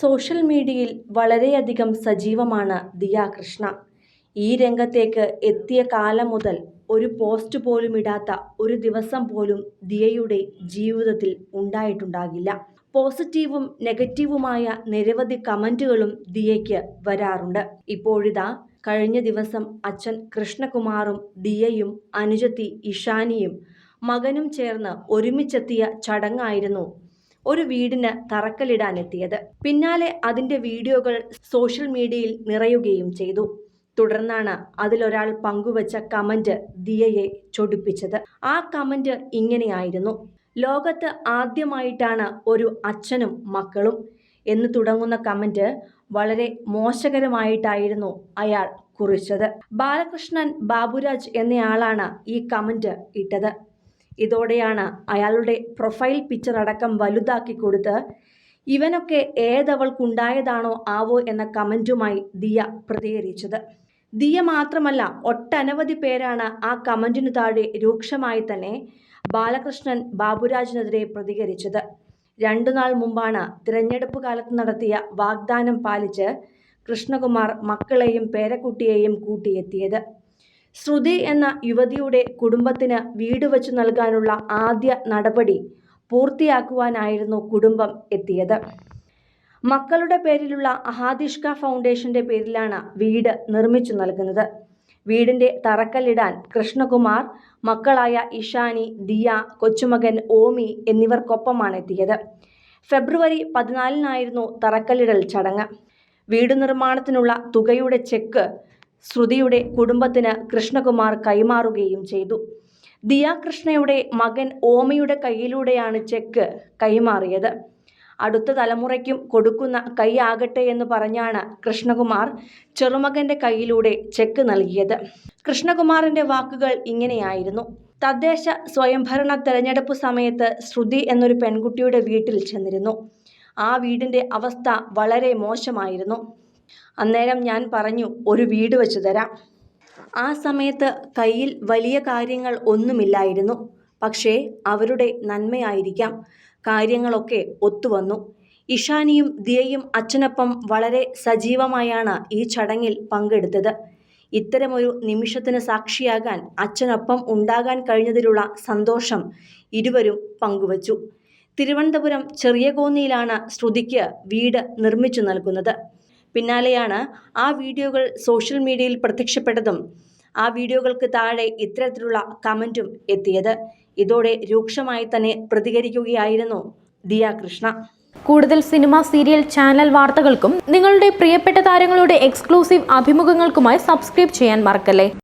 Social മീഡിയയിൽ വളരെയധികം സജീവമാണ് ദിയ കൃഷ്ണ. ഈ രംഗത്തേക്ക് എത്തിയ കാലം മുതൽ ഒരു പോസ്റ്റ് പോലും ഇടാത്ത ഒരു ദിവസം പോലും ദിയയുടെ ജീവിതത്തിൽ ഉണ്ടായിട്ടുണ്ടാകില്ല. പോസിറ്റീവും നെഗറ്റീവുമായ നിരവധി കമന്റുകളും ദിയയ്ക്ക് വരാറുണ്ട്. ഇപ്പോഴിതാ കഴിഞ്ഞ ദിവസം അച്ഛൻ കൃഷ്ണകുമാറും ദിയയും അനുജത്തി ഇഷാനിയും മകനും ചേർന്ന് ഒരുമിച്ചെത്തിയ ചടങ്ങായിരുന്നു ഒരു വീടിന് തറക്കല്ലിടാനെത്തിയത്. പിന്നാലെ അതിന്റെ വീഡിയോകൾ സോഷ്യൽ മീഡിയയിൽ നിറയുകയും ചെയ്തു. തുടർന്നാണ് അതിലൊരാൾ പങ്കുവച്ച കമന്റ് ദിയയെ ചൊടിപ്പിച്ചത്. ആ കമന്റ് ഇങ്ങനെയായിരുന്നു. ലോകത്ത് ആദ്യമായിട്ടാണ് ഒരു അച്ഛനും മക്കളും എന്ന് തുടങ്ങുന്ന കമന്റ് വളരെ മോശകരമായിട്ടായിരുന്നു അയാൾ കുറിച്ചത്. ബാലകൃഷ്ണൻ ബാബുരാജ് എന്നയാളാണ് ഈ കമന്റ് ഇട്ടത്. ഇതോടെയാണ് അയാളുടെ പ്രൊഫൈൽ പിക്ചർ അടക്കം വലുതാക്കി കൊടുത്ത് ഇവനൊക്കെ ഏതവൾക്കുണ്ടായതാണോ ആവോ എന്ന കമന്റുമായി ദിയ പ്രതികരിച്ചത്. ദിയ മാത്രമല്ല ഒട്ടനവധി പേരാണ് ആ കമന്റിനു താഴെ രൂക്ഷമായി തന്നെ ബാലകൃഷ്ണൻ ബാബുരാജിനെതിരെ പ്രതികരിച്ചത്. രണ്ടു നാൾ മുമ്പാണ് തിരഞ്ഞെടുപ്പ് കാലത്ത് നടത്തിയ വാഗ്ദാനം പാലിച്ച് കൃഷ്ണകുമാർ മക്കളെയും പേരക്കുട്ടിയെയും കൂട്ടിയെത്തിയത്. ശ്രുതി എന്ന യുവതിയുടെ കുടുംബത്തിന് വീട് വച്ചു നൽകാനുള്ള ആദ്യ നടപടി പൂർത്തിയാക്കുവാനായിരുന്നു കുടുംബം എത്തിയത്. മക്കളുടെ പേരിലുള്ള അഹാദിഷ്ക ഫൗണ്ടേഷന്റെ പേരിലാണ് വീട് നിർമ്മിച്ചു നൽകുന്നത്. വീടിന്റെ തറക്കല്ലിടാൻ കൃഷ്ണകുമാർ മക്കളായ ഇഷാനി ദിയ കൊച്ചുമകൻ ഓമി എന്നിവർക്കൊപ്പമാണ് എത്തിയത്. ഫെബ്രുവരി പതിനാലിനായിരുന്നു തറക്കല്ലിടൽ ചടങ്ങ്. വീട് നിർമ്മാണത്തിനുള്ള തുകയുടെ ചെക്ക് ശ്രുതിയുടെ കുടുംബത്തിന് കൃഷ്ണകുമാർ കൈമാറുകയും ചെയ്തു. ദിയാകൃഷ്ണയുടെ മകൻ ഓമയുടെ കയ്യിലൂടെയാണ് ചെക്ക് കൈമാറിയത്. അടുത്ത തലമുറയ്ക്കും കൊടുക്കുന്ന കൈയാകട്ടെ എന്ന് പറഞ്ഞാണ് കൃഷ്ണകുമാർ ചെറുമകന്റെ കയ്യിലൂടെ ചെക്ക് നൽകിയത്. കൃഷ്ണകുമാറിന്റെ വാക്കുകൾ ഇങ്ങനെയായിരുന്നു. തദ്ദേശ സ്വയംഭരണ തെരഞ്ഞെടുപ്പ് സമയത്ത് ശ്രുതി എന്നൊരു പെൺകുട്ടിയുടെ വീട്ടിൽ ചെന്നിരുന്നു. ആ വീടിന്റെ അവസ്ഥ വളരെ മോശമായിരുന്നു. അന്നേരം ഞാൻ പറഞ്ഞു ഒരു വീട് വെച്ചു തരാം. ആ സമയത്ത് കയ്യിൽ വലിയ കാര്യങ്ങൾ ഒന്നുമില്ലായിരുന്നു. പക്ഷേ അവരുടെ നന്മയായിരിക്കാം. കാര്യങ്ങളൊക്കെ ഒത്തുവന്നു ഇഷാനിയും ദിയയും അച്ഛനൊപ്പം വളരെ സജീവമായാണ് ഈ ചടങ്ങിൽ പങ്കെടുത്തത്. ഇത്തരമൊരു നിമിഷത്തിന് സാക്ഷിയാകാൻ അച്ഛനൊപ്പം ഉണ്ടാകാൻ കഴിഞ്ഞതിലുള്ള സന്തോഷം ഇരുവരും പങ്കുവച്ചു. തിരുവനന്തപുരം ചെറിയ കോന്നിയിലാണ് ശ്രുതിക്ക് വീട് നിർമ്മിച്ചു നൽകുന്നത്. പിന്നാലെയാണ് ആ വീഡിയോകൾ സോഷ്യൽ മീഡിയയിൽ പ്രത്യക്ഷപ്പെട്ടതും ആ വീഡിയോകൾക്ക് താഴെ ഇത്തരത്തിലുള്ള കമന്റും എത്തിയത്. ഇതോടെ രൂക്ഷമായി തന്നെ പ്രതികരിക്കുകയായിരുന്നു ദിയ കൃഷ്ണ. കൂടുതൽ സിനിമ സീരിയൽ ചാനൽ വാർത്തകൾക്കും നിങ്ങളുടെ പ്രിയപ്പെട്ട താരങ്ങളുടെ എക്സ്ക്ലൂസീവ് അഭിമുഖങ്ങൾക്കുമായി സബ്സ്ക്രൈബ് ചെയ്യാൻ മറക്കല്ലേ?